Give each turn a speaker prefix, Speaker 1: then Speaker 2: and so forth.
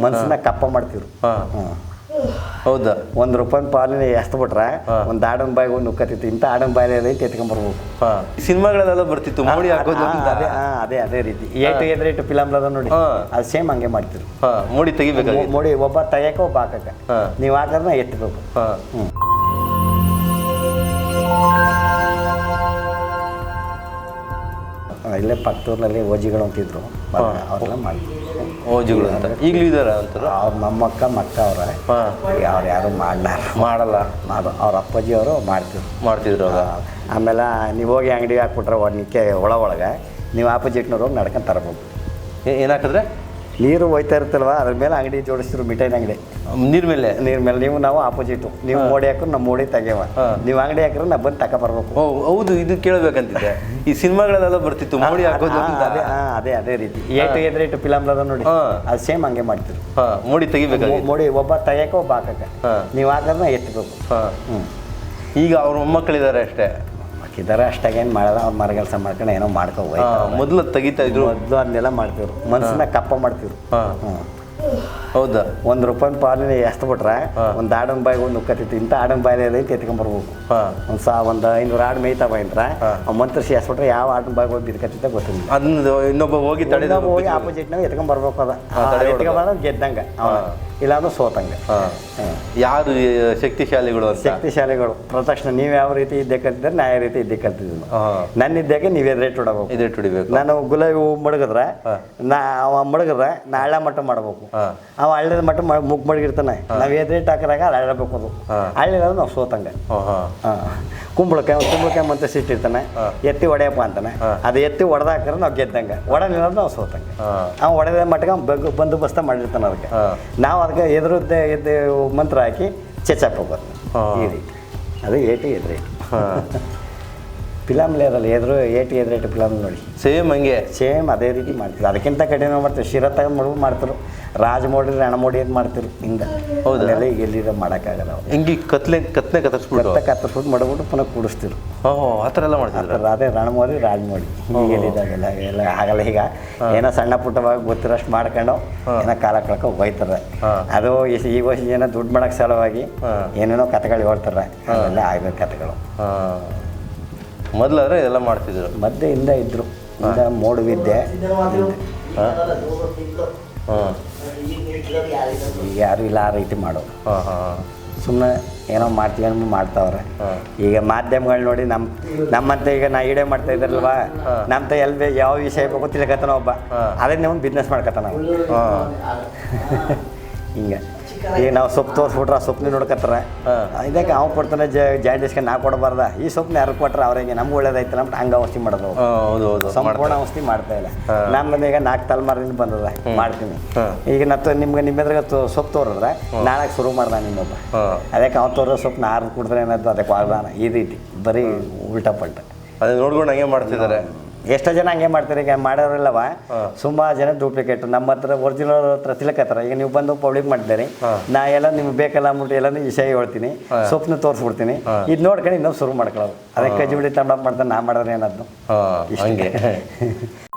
Speaker 1: ಮನ್ಸನ್ನ ಕಪ್ಪ ಮಾಡ್ತಿದ್ರು.
Speaker 2: ಹೌದಾ?
Speaker 1: ಒಂದು ರೂಪಾಯಿ ಪಾಲಿನ ಎಷ್ಟು ಬಿಟ್ರೆ ಒಂದು ಆಡನ್ ಬಾಯಿಗೆ ಒಂದು ನುಕ್ಕತ್ತಿತ್ತು ಇಂಥ ಆಡನ್ ಬಾಯಿಲೆ ಐತೆ ಎತ್ಕೊಂಬರ್ಬೇಕು.
Speaker 2: ಹಾ. ಸಿನಿಮಾಗಳೆಲ್ಲ ಬರ್ತಿತ್ತು ಮೋಡಿ ಹಾಕೋದು
Speaker 1: ಅದೇ? ಅದೇ ಅದೇ ರೀತಿ. ಏಟು ಎದ್ರೇಟು ಫಿಲಮ್ ಅದ ನೋಡಿ. ಅದು ಸೇಮ್ ಹಂಗೆ ಮಾಡ್ತಿದ್ರು.
Speaker 2: ಹಾ. ಮೋಡಿ ತೆಗಿಬೇಕು
Speaker 1: ಮೋಡಿ ಒಬ್ಬ ತೆಗಿಯಕ ಒಬ್ಬ
Speaker 2: ಹಾಕಕ.
Speaker 1: ನೀವು ಹಾಕಿದ್ರೆ ಎತ್ತಬೇಕು ಹ್ಞೂ ಇಲ್ಲೇ ಪಕ್ಕದೂರಿನಲ್ಲಿ ಓಜಿಗಳು ಅಂತಿದ್ರು. ಅವ್ರೆಲ್ಲ ಮಾಡಿದ್ರು.
Speaker 2: ಓಜಿಗಳು ಅಂತ. ಈಗಲೂ ಇದಾರ ಅಂತಾರ
Speaker 1: ಅವ್ರ ಮೊಮ್ಮಕ್ಕ ಮಕ್ಕ ಅವ್ರ. ಅವ್ರು ಯಾರು ಮಾಡಲಾರ
Speaker 2: ಮಾಡಲ್ಲ.
Speaker 1: ಅದು ಅವ್ರ ಅಪ್ಪಾಜಿ ಅವರು ಮಾಡ್ತಿದ್ರು.
Speaker 2: ಮಾಡ್ತಿದ್ರು
Speaker 1: ಆಮೇಲೆ ನೀವು ಹೋಗಿ ಅಂಗಡಿ ಹಾಕ್ಬಿಟ್ರೆ ಒಣಿಕೆ ಒಳ ಒಳಗೆ ನೀವು ಆಪೋಸಿಟ್ನವ್ರು ಹೋಗಿ ನಡ್ಕೊಂಡು ತರಬೇಕು
Speaker 2: ಏ- ಏನ್
Speaker 1: ನೀರು ಹೋಯ್ತಾ ಇರ್ತಲ್ವ ಅದ್ರ ಮೇಲೆ ಅಂಗಡಿ ಜೋಡಿಸಿದ್ರು ಮಿಠಾಯಿನ ಅಂಗಡಿ.
Speaker 2: ನೀರ್ ಮೇಲೆ
Speaker 1: ನೀರ್ ಮೇಲೆ ನೀವು ನಾವು ಆಪೋಸಿಟ್ ನೀವು ಮೋಡಿ ಹಾಕ್ರು ನಮ್ಮ ಮೋಡಿ ತೆಗೆವ. ನೀವು ಅಂಗಡಿ ಹಾಕ್ರೆ ನಾ ಬಂದು ತಕ ಬರ್ಬೇಕು.
Speaker 2: ಓ ಹೌದು ಇದು ಕೇಳಬೇಕಂತಿದ್ದೆ. ಈ ಸಿನಿಮಾಗಳೆಲ್ಲ ಬರ್ತಿತ್ತು ಮೋಡಿ ಹಾಕೋದು
Speaker 1: ಅದೇ ಅದೇ ಅದೇ ರೀತಿ. ಏಟು ಎದ್ರೇಟು ಫಿಲಮ್ ಅದ ನೋಡಿ. ಅದು ಸೇಮ್ ಹಂಗೆ ಮಾಡ್ತಿದ್ರು.
Speaker 2: ಮೋಡಿ ತೆಗಿಬೇಕು
Speaker 1: ಮೋಡಿ ಒಬ್ಬ ತೆಗಿಯಕ ಒಬ್ಬ
Speaker 2: ಹಾಕಕ.
Speaker 1: ನೀವು ಹಾಕಿದ್ರೆ ಎತ್ತಬೇಕು
Speaker 2: ಈಗ ಅವ್ರ ಮೊಮ್ಮಕ್ಕಳಿದ್ದಾರೆ ಅಷ್ಟೇ.
Speaker 1: ಇದಾರೆ ಏನ್ ಮಾಡಲ್ಲ ಅವ್ರು ಕೆಲಸ ಮಾಡ್ಕೊಂಡು ಏನೋ ಮಾಡ್ಕೊ
Speaker 2: ಮೊದಲು ತೆಗಿತಾ ಇದ್ರು.
Speaker 1: ಮೊದಲು ಅದನ್ನೆಲ್ಲ ಮಾಡ್ತಿದ್ರು. ಮನ್ಸನ್ನ ಕಪ್ಪ ಮಾಡ್ತಿದ್ರು.
Speaker 2: ಹ್ಮ್.
Speaker 1: ಹ್ಞೂ
Speaker 2: ಹೌದಾ
Speaker 1: ಒಂದು ರೂಪಾಯಿ ಪಾಲಿನ ಎಷ್ಟು ಬಿಟ್ರೆ. ಒಂದು ಆಡನ್ ಬಾಯಿಗೆ ಒಂದು ಕತ್ತಿತ್ತು ಇಂಥ ಆಡನ್ ಬಾಯಿಲೆ ಐತೆ ಎತ್ಕೊಂಬರ್ಬೇಕು
Speaker 2: ಬರ್ಬೇಕು
Speaker 1: ಒಂದು ಸಾ ಒಂದು ಐನೂರು ಆಡು ಮೇಯ್ತಾವ ಇಂತ್ರ ಮಂತ್ರಸಿ ಎಷ್ಟು ಎಸ್ಬಿಟ್ರೆ ಯಾವ ಆಡನ್ ಬಾಯಿಗೆ ಹೋಗಿ ಬಿದ್ಕತ್ತಿದ್ದ ಗೊತ್ತಿಲ್ಲ.
Speaker 2: ಅದನ್ನ ಇನ್ನೊಬ್ಬ ಹೋಗಿ ತಡೆದ
Speaker 1: ಹೋಗಿ ಆಪೋಸಿಟ್ನಾಗ ಎತ್ಕೊಂಬರ್ಬೇಕು ಅದ. ಎತ್ಕೊಂಬರ ಗೆದ್ದಂಗೆ. ಇಲ್ಲಾಂದ್ರೆ ಸೋತಂಗೆ.
Speaker 2: ಯಾರು ಶಕ್ತಿಶಾಲಿಗಳು
Speaker 1: ಶಕ್ತಿಶಾಲಿಗಳು. ಪ್ರತಕ್ಷಣ ನೀವು ಯಾವ ರೀತಿ ಇದ್ದೆ ಕಲ್ತಿದ್ರೆ ನಾ ಯಾವ ರೀತಿ ಇದ್ದೆ ಕಲ್ತಿದ್ದೀನಿ ನನ್ನ ಇದ್ದಾಗೆ ನೀವೇ ರೇಟ್ ಹೊಡಬೇಕು
Speaker 2: ಇದೇ ಹೊಡಿಬೇಕು
Speaker 1: ನಾನು ಗುಲಾಬಿ ಹೂ ಮಡಗಿದ್ರೆ. ನಾ ಅವ ಮಡಗಿದ್ರೆ ನಾ ಹಳ್ಳ ಮಟ್ಟ ಮಾಡಬೇಕು. ಅವ ಹಳ್ಳದ ಮಟ್ಟ ಮುಗ್ ಮಡಗಿರ್ತಾನೆ. ನಾವು ಏದ್ ರೇಟ್ ಹಾಕಿದಾಗ ಹಳ್ಳಬೇಕು ಅದು.
Speaker 2: ಹಳ್ಳಿ
Speaker 1: ಹಳ್ಳಿಲ್ಲ ನಾವು ಸೋತಂಗೆ. ಕುಂಬಳಕಾಯಿ ಕುಂಬಳಕಾಯಿ ಅಂತ ಸಿಟ್ಟಿರ್ತಾನೆ. ಎತ್ತಿ ಹೊಡೆಯಪ್ಪ ಅಂತಾನೆ. ಅದು ಎತ್ತಿ ಹೊಡೆದಾಕ್ರೆ ನಾವು ಗೆದ್ದಂಗೆ. ಹೊಡೆದಿಲ್ಲ ನಾವು ಸೋತಂಗೆ.
Speaker 2: ಅವ್ನು
Speaker 1: ಒಡೆದ ಹೊಡೆದ ಮಟ್ಟಿಗೆ ಅವ್ನ್ ಬಂದು ಬಂದೋಬಸ್ತ ಮಾಡಿರ್ತಾನೆ ಅದಕ್ಕೆ ನಾವು ಅದಕ್ಕೆ ಎದುರುದ್ದೆ ಎದ್ದು ಮಂತ್ರ ಹಾಕಿ ಚೆಚ್ಚಪ್ಪ ಹೋಗೋದು. ಈ ರೀತಿ. ಅದು ಏಟಿ ಎದ್ರಿ ಫಿಲಮ್ಲಿ ಅದಲ್ಲ ಎದುರು ಏಟು ಎದುರೇಟು ಫಿಲಮ್ ನೋಡಿ.
Speaker 2: ಸೇಮ್ ಹಂಗೆ.
Speaker 1: ಸೇಮ್ ಅದೇ ರೀತಿ ಮಾಡ್ತಿದ್ರು ಅದಕ್ಕಿಂತ ಕಡಿಮೆ ಮಾಡ್ತಾರೆ ಶಿರ ತಗೊಂಡು ಮಡುವು ಮಾಡ್ತಾರೆ. ರಾಜ ಮೋಡಿ ರಣ ಮೋಡಿ ಅಂತ ಮಾಡ್ತಿರು? ಹಿಂಗೆ.
Speaker 2: ಹೌದಾ?
Speaker 1: ಅಲ್ಲೆಲ್ಲ ಈಗ ಎಲ್ಲಿರೋ ಮಾಡೋಕ್ಕಾಗಲ್ಲ
Speaker 2: ಹಿಂಗೆ ಕತ್ಲೆ ಕತ್ನೆ ಕತ್ತರಿಸ್ಬಿಟ್ಟು
Speaker 1: ಕತ್ತ ಕತ್ತರಿಸ್ಬಿಟ್ಟು ಮಡಗ್ಬಿಟ್ಟು ಪುನಃ ಕೂಡಿಸ್ತಿರು.
Speaker 2: ಓಹೋ ಆ ಥರ ಎಲ್ಲ ಮಾಡ್ತಾರೆ
Speaker 1: ಅದೇ ರಣ ಮೋಡಿ ರಾಜ ಮೋಡಿ ಹಿಂಗೆ ಎಲ್ಲಿದ್ದಾಗೆಲ್ಲ ಎಲ್ಲ ಆಗಲ್ಲ ಈಗ. ಏನೋ ಸಣ್ಣ ಪುಟ್ಟವಾಗಿ ಗೊತ್ತಿರೋಷ್ಟು ಮಾಡ್ಕೊಂಡು ಏನೋ ಕಾಲ ಕಳ್ಕೊ
Speaker 2: ಹೋಗ್ತಾರೆ
Speaker 1: ಅದು ಈ ವರ್ಷ ಏನೋ ದುಡ್ಡು ಮಾಡೋಕ್ಕೆ ಸಲುವಾಗಿ. ಏನೇನೋ ಕತೆಗಳು ಹೇಳ್ತಾರೆ. ಅವೆಲ್ಲ ಆಗಬೇಕು ಕತೆಗಳು.
Speaker 2: ಹಾಂ. ಮೊದಲಾದ್ರೆ ಇದೆಲ್ಲ ಮಾಡ್ತಿದ್ರು.
Speaker 1: ಮಧ್ಯೆ ಹಿಂದ ಇದ್ರು. ಹಿಂದ ಮೋಡು ವಿದ್ಯೆ
Speaker 2: ಹಾಂ. ಹಾಂ.
Speaker 1: ಈಗ ಯಾರು ಇಲ್ಲ ಆ ರೀತಿ ಮಾಡೋ
Speaker 2: ಹಾಂ ಹಾಂ
Speaker 1: ಸುಮ್ಮನೆ ಏನೋ ಮಾಡ್ತೀವಿ ಅನ್ನೋ ಮಾಡ್ತಾವ್ರೆ ಈಗ ಮಾಧ್ಯಮಗಳು ನೋಡಿ ನಮ್ಮ ನಮ್ಮಂತ ಈಗ ನಾ ಈಡೇ ಮಾಡ್ತಾ
Speaker 2: ಇದ್ರಲ್ವಾ.
Speaker 1: ನಮ್ಮಂತ ಎಲ್ಲಿ ಯಾವ ವಿಷಯ ಬೇಕು ತಿಳ್ಕತಾನ ಒಬ್ಬ. ಅದೇ ನಾವು ಬಿಸ್ನೆಸ್ ಮಾಡ್ಕತಾನ ಹಿಂಗೆ. ಈಗ ನಾವು ಸೊಪ್ಪು ತೋರಿಸ್ಬಿಟ್ರೆ ಆ ಸೊಪ್ಪನ್ನ ನೋಡ್ಕತ್ತಾರೆ ಇದಕ್ಕೆ ಅವ್ನು ಕೊಡ್ತಾನೆ ಜಾಯಿಂಟ್ ಇಸ್ಕೊಂಡು ನಾ ಕೊಡಬಾರ್ದ. ಈ ಸೊಪ್ಪನ್ನ ಯಾರು ಕೊಟ್ರೆ ಅವ್ರಿಗೆ ನಮ್ಗೆ ಒಳ್ಳೇದಾಯ್ತು ನಮ್ಗೆ ಹಂಗ ಔಷಧಿ ಮಾಡೋದು.
Speaker 2: ಹೌದು ಹೌದು
Speaker 1: ಸಂಪೂರ್ಣ ಔಷಧಿ ಮಾಡ್ತಾ ಇಲ್ಲ.
Speaker 2: ನಾನು
Speaker 1: ನಮ್ಮ ಈಗ ನಾಲ್ಕು ತಲೆಮಾರಿಂದ ಬಂದದ. ಮಾಡ್ತೀನಿ. ಈಗ ನತ್ತು ನಿಮ್ಗೆ ನಿಮ್ಮ ಎದುರಿಗೆ ಸೊಪ್ಪು ತೋರಿದ್ರೆ ನಾಳೆ ಶುರು ಮಾಡ್ದ ನಿಮ್ಮೊಬ್ಬ ಅದಕ್ಕೆ ಅವ್ನು ತೋರೋ ಸೊಪ್ಪು ಆರು ಕುಡಿದ್ರೆ ಏನಾಯ್ತು? ಅದಕ್ಕೆ ವಾಗ್ದಾನ. ಈ ರೀತಿ. ಬರೀ ಉಲ್ಟಾ ಪಲ್ಟ.
Speaker 2: ಅದೇ ನೋಡ್ಕೊಂಡು ಹಂಗೆ ಮಾಡ್ತಿದ್ದಾರೆ.
Speaker 1: ಎಷ್ಟೋ ಜನ ಹಂಗೆ ಮಾಡ್ತಾರೆ ಈಗ ಮಾಡೋರಿಲ್ಲವ.
Speaker 2: ಸುಮ್ಮ
Speaker 1: ಸುಮಾರು ಜನ ಡೂಪ್ಲಿಕೇಟ್ ನಮ್ಮ ಹತ್ರ ಒರಿಜಿನಲ್ ಹತ್ರ ತಿಳ್ಕತ್ತಾರ. ಈಗ ನೀವು ಬಂದು ಪಬ್ಲಿಕ್ ಮಾಡಿದ್ದೀರಿ. ನಾ ಎಲ್ಲ ನಿಮ್ಗೆ ಬೇಕಲ್ಲ ಅಂದ್ಬಿಟ್ಟು ಎಲ್ಲ ವಿಷಯ ಹೇಳ್ತೀನಿ. ಸೊಪ್ಪನ್ನ ತೋರಿಸ್ಬಿಡ್ತೀನಿ. ಇದು ನೋಡ್ಕೊಂಡು ಇನ್ನೂ ಶುರು ಮಾಡ್ಕೊಳ್ಳೋದು ಅದಕ್ಕೆ ಕಜ್ಜಿ ಬಿಡಿ ತಂಡ ಮಾಡ್ತಾನೆ ನಾ
Speaker 2: ಹಂಗೆ.